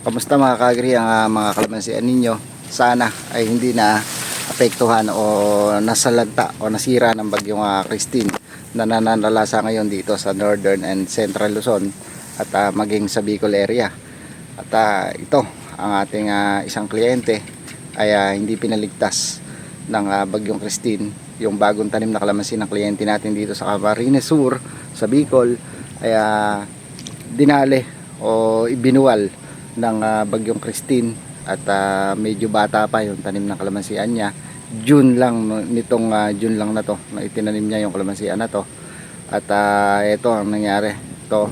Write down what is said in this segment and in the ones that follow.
Kamusta mga kagri ang ah, mga kalamansian ninyo? Sana ay hindi na apektuhan o nasalanta o nasira ng bagyong ah, Christine na nananalasa ngayon dito sa Northern and Central Luzon at ah, maging sa Bicol area. At ah, ito ang ating ah, isang kliyente ay ah, hindi pinaligtas ng ah, bagyong Christine yung bagong tanim na kalamansi ng kliyente natin dito sa Camarines Sur sa Bicol ay ah, dinali o ibinuwal ng ah, bagyong Christine. At ah, medyo bata pa yung tanim ng kalamansian niya. June lang nitong ah, June lang na to na itinanim niya yung kalamansian na to. At ah, ito ang nangyari. To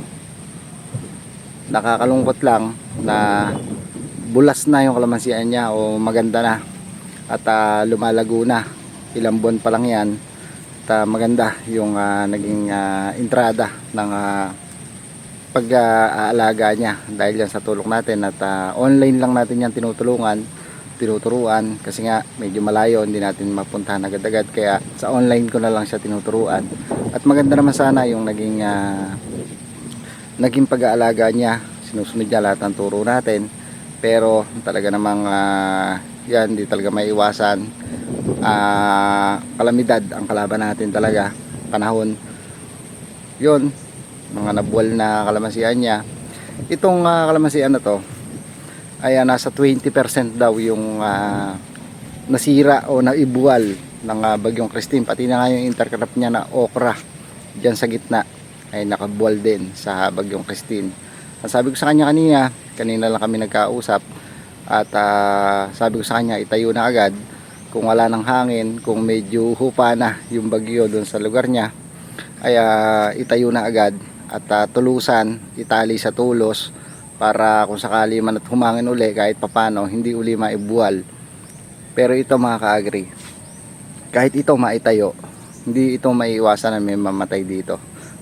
nakakalungkot lang na bulas na yung kalamansian niya o maganda na. At ah, lumalago na. Ilang buwan pa lang yan. At ah, maganda yung ah, naging ah, entrada ng ah, pag-aalaga niya dahil yan sa tulong natin at ah, online lang natin yan tinutulungan tinuturuan. Kasi nga medyo malayo hindi natin mapuntahan agad-agad. Kaya sa online ko na lang siya tinuturuan. At maganda naman sana yung naging ah, naging pag-aalaga niya. Sinusunod niya lahat ng turo natin. Pero talaga namang ah, yan di talaga may iwasan ah, kalamidad ang kalaban natin talaga panahon. Yun mga nabuwal na kalamansian niya. Itong ah, kalamansian na to ay ah, nasa 20% daw yung ah, nasira o naibuwal ng ah, bagyong Christine. Pati na nga yung intercrop niya na okra dyan sa gitna ay nakabuwal din sa bagyong Christine. Ang sabi ko sa kanya kanina kanina lang kami nagkausap at ah, sabi ko sa kanya itayo na agad. Kung wala ng hangin kung medyo hupa na yung bagyo doon sa lugar niya ay ah, itayo na agad at ah, tulusan itali sa tulos para kung sakali man at humangin uli kahit papano hindi uli maibuwal. Pero ito mga kaagri kahit ito maitayo hindi ito maiiwasan na may mamatay dito.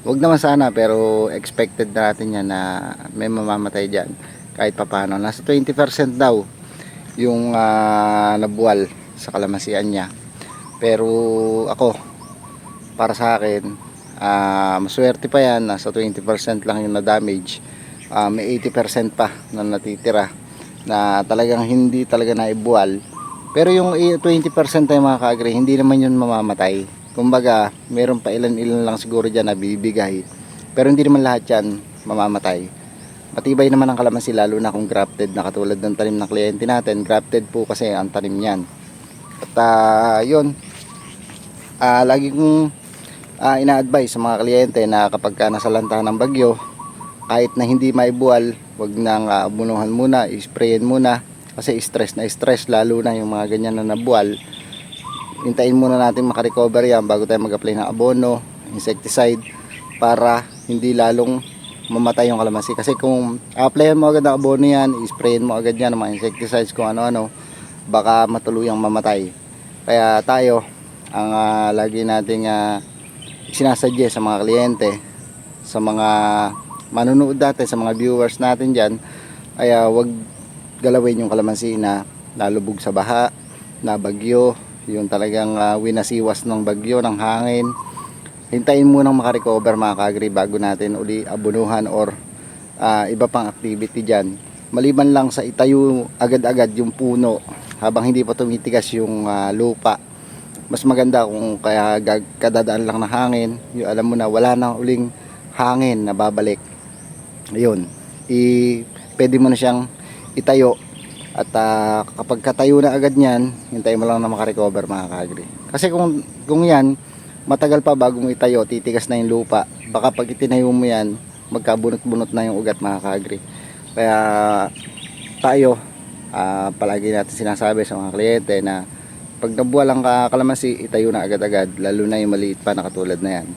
Wag naman sana pero expected na natin yan na may mamamatay dyan kahit papano. Nasa 20% daw yung ah, nabuwal sa kalamansian niya. Pero ako para sa akin ah maswerte pa yan. Nasa 20% lang yung na-damage. Ah, may 80% pa na natitira na talagang hindi talaga naibuwal. Pero yung i- 20% ay mga kaagri hindi naman yun mamamatay. Kumbaga meron pa ilan-ilan lang siguro dyan na bibigay. Pero hindi naman lahat yan mamamatay. Matibay naman ang kalamansi lalo na kung grafted na katulad ng tanim ng kliyente natin. Grafted po kasi ang tanim niyan. At ah, yun. Ah, lagi kong ah, ina-advise sa mga kliyente na kapag ka nasalanta ng bagyo kahit na hindi maibuwal wag nang uh, abunuhan muna isprayin muna kasi stress na stress lalo na yung mga ganyan na nabuwal. Hintayin muna natin makarecover yan bago tayo mag-apply ng abono insecticide para hindi lalong mamatay yung kalamansi. Kasi kung applyan mo agad ng abono yan isprayin mo agad yan mga insecticides kung ano-ano baka matuluyang mamatay. Kaya tayo ang ah, lagi nating uh, sinasuggest sa mga kliyente sa mga manunood natin sa mga viewers natin dyan ay ah, wag galawin yung kalamansi na nalubog sa baha na bagyo. Yung talagang ah, winasiwas ng bagyo ng hangin. Hintayin munang makarecover mga kagri bago natin uli abunuhan or ah, iba pang activity dyan. Maliban lang sa itayo agad-agad yung puno habang hindi pa tumitigas yung ah, lupa mas maganda kung kaya kadadaan lang ng hangin. Yung alam mo na wala na uling hangin na babalik. Ayun. I pwede mo na siyang itayo. At ah, kapag katayo na agad niyan hintayin mo lang na makarecover mga kagri kasi kung kung yan matagal pa bago mo itayo titigas na yung lupa. Baka pag itinayo mo yan magkabunot-bunot na yung ugat mga kagri kaya tayo ah, palagi natin sinasabi sa mga kliyente na pag nabuwal ang ka- kalamansi itayo na agad-agad lalo na yung maliit pa na katulad na yan.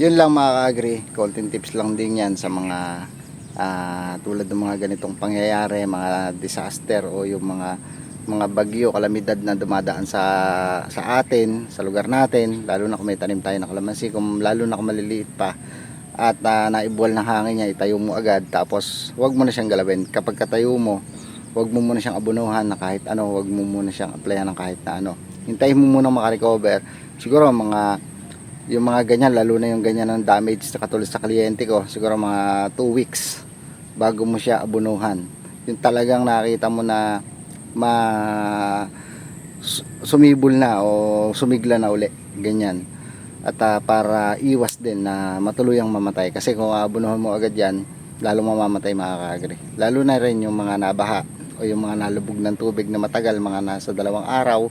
Yun lang mga ka-agri content tips lang din yan sa mga ah, tulad ng mga ganitong pangyayari mga disaster o yung mga mga bagyo kalamidad na dumadaan sa sa atin sa lugar natin lalo na kung may tanim tayo na kalamansi kung lalo na kung maliliit pa. At uh, naibuwal ng hangin niya itayo mo agad tapos wag mo na siyang galawin. Kapag katayo mo wag mo muna siyang abunuhan na kahit ano wag mo muna siyang applyan ng kahit na ano. Hintayin mo muna makarecover. Siguro mga yung mga ganyan lalo na yung ganyan ng damage sa katulad sa kliyente ko siguro mga 2 weeks bago mo siya abunuhan. Yung talagang nakita mo na ma su- sumibol na o sumigla na uli ganyan. At ah, para iwas din na matuluyang mamatay. Kasi kung abunuhan mo agad yan lalo mamamatay mga kaagri lalo na rin yung mga nabaha o yung mga nalubog ng tubig na matagal mga nasa dalawang araw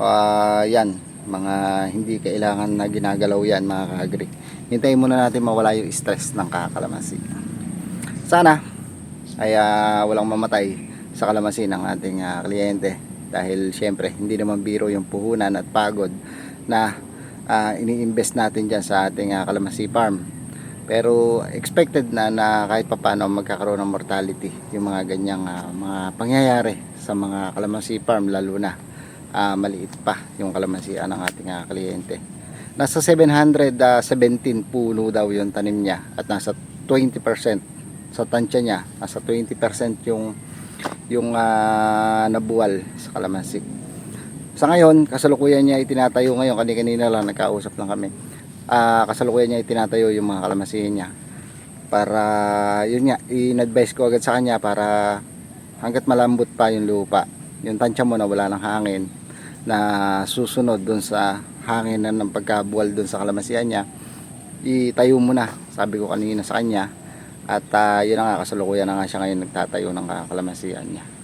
ah, yan mga hindi kailangan na ginagalaw yan mga kaagri hintayin muna natin mawala yung stress ng kakalamansi. Sana ay ah, walang mamatay sa kalamansi ng ating ah, kliyente dahil syempre hindi naman biro yung puhunan at pagod na ah, ini-invest natin dyan sa ating ah, kalamansi farm pero expected na na kahit papano magkakaroon ng mortality yung mga ganyang ah, mga pangyayari sa mga kalamansi farm lalo na ah, maliit pa yung kalamansian ng ating ah, kliyente. Nasa 717 puno daw yung tanim niya at nasa 20% sa tansya niya nasa 20% yung yung ah, nabuwal sa kalamansi sa ngayon kasalukuyan niya itinatayo ngayon. Kanina lang nagkausap lang kami Ah, kasalukuyan niya itinatayo yung mga kalamansi niya para yun nga in-advise ko agad sa kanya para hanggat malambot pa yung lupa yung tansya mo na wala ng hangin na susunod dun sa hangin na ng pagkabuwal dun sa kalamansian niya itayo mo na sabi ko kanina sa kanya. At ah, yun nga kasalukuyan na nga siya ngayon nagtatayo ng kalamansian niya